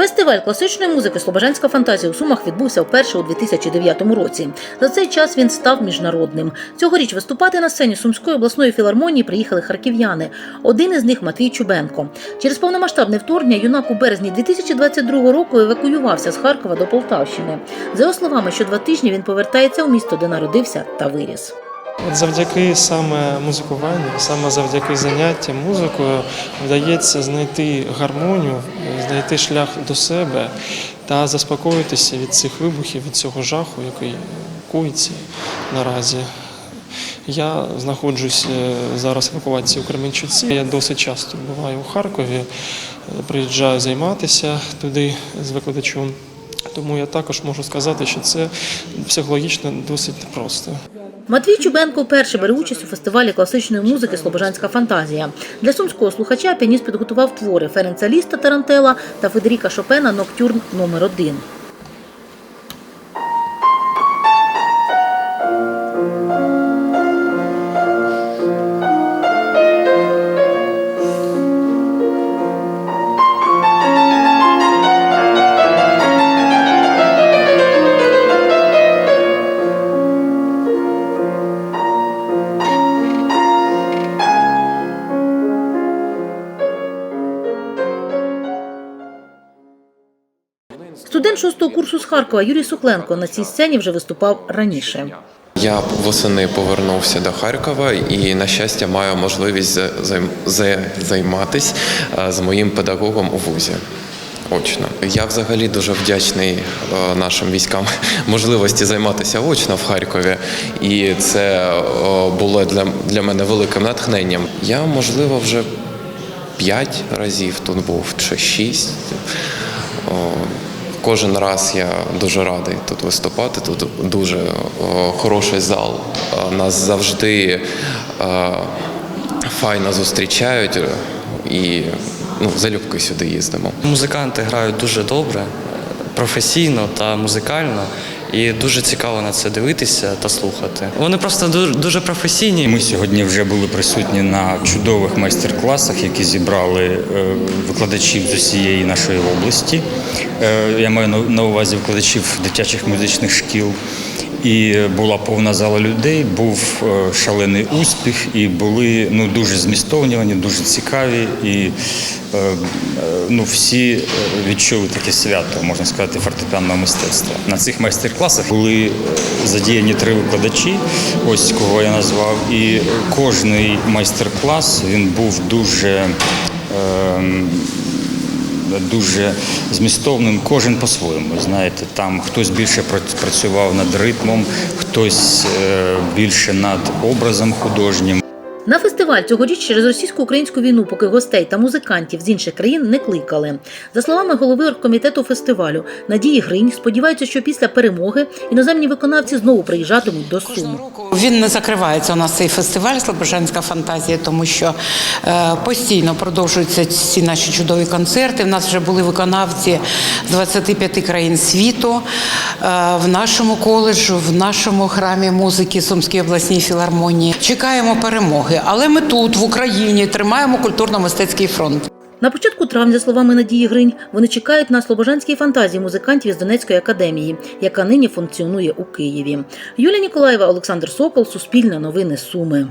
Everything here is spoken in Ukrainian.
Фестиваль класичної музики Слобожанська фантазія у Сумах відбувся вперше у 2009 році. За цей час він став міжнародним. Цьогоріч виступати на сцені Сумської обласної філармонії приїхали харків'яни. Один із них Матвій Чубенко. Через повномасштабне вторгнення юнак у березні 2022 року евакуювався з Харкова до Полтавщини. За його словами, що два тижні він повертається у місто, де народився та виріс. От завдяки саме музикуванню, саме завдяки заняттям музикою вдається знайти гармонію, знайти шлях до себе та заспокоїтися від цих вибухів, від цього жаху, який кується наразі. Я знаходжусь е, зараз в евакуації у Кременчуці. Я досить часто буваю у Харкові, е, приїжджаю займатися туди з викладачем. Тому я також можу сказати, що це психологічно досить просто. Матвій Чубенко вперше бере участь у фестивалі класичної музики Слобожанська фантазія. Для сумського слухача піаніст підготував твори Ференца Ліста Тарантела та Федеріка Шопена Ноктюрн номер 1 Студент шостого курсу з Харкова Юрій Сукленко на цій сцені вже виступав раніше. Я восени повернувся до Харкова і, на щастя, маю можливість за- займ- за- займатися е, з моїм педагогом у вузі. Очно. Я взагалі дуже вдячний е, нашим військам можливості займатися очно в Харкові, і це е, було для, для мене великим натхненням. Я, можливо, вже п'ять разів тут був чи шість. Кожен раз я дуже радий тут виступати. Тут дуже хороший зал. Е, Нас завжди е, файно зустрічають е, і ну, залюбки сюди їздимо. Музиканти грають дуже добре, професійно та музикально. І дуже цікаво на це дивитися та слухати. Вони просто дуже, професійні. Ми сьогодні вже були присутні на чудових майстер-класах, які зібрали е, викладачів з усієї нашої області. Е, Я маю на- увазі викладачів дитячих музичних шкіл. І була повна зала людей, був е, шалений успіх, і були ну дуже змістовні, вони дуже цікаві. І е, е, ну, всі е, відчули таке свято, можна сказати, фортепіанного мистецтва. На цих майстер-класах були е, задіяні три викладачі, ось кого я назвав. І кожний майстер-клас він був дуже. ем, дуже змістовним, кожен по-своєму. Знаєте, там хтось більше працював над ритмом, хтось е, більше над образом художнім. Фестиваль цьогоріч через російсько-українську війну поки гостей та музикантів з інших країн не кликали. За словами голови оргкомітету фестивалю Надії Гринь, сподіваються, що після перемоги іноземні виконавці знову приїжджатимуть до Сум. Він не закривається у нас цей фестиваль Слобожанська фантазія, тому що е, постійно продовжуються ці наші чудові концерти. У нас вже були виконавці з 25 країн світу е, в нашому коледжу, в нашому храмі музики Сумській обласній філармонії. Чекаємо перемоги, але ми тут, в Україні, тримаємо культурно-мистецький фронт. На початку травня, за словами Надії Гринь, вони чекають на слобожанській фантазії музикантів із Донецької академії, яка нині функціонує у Києві. Юлія Ніколаєва, Олександр Сокол, Суспільне новини Суми.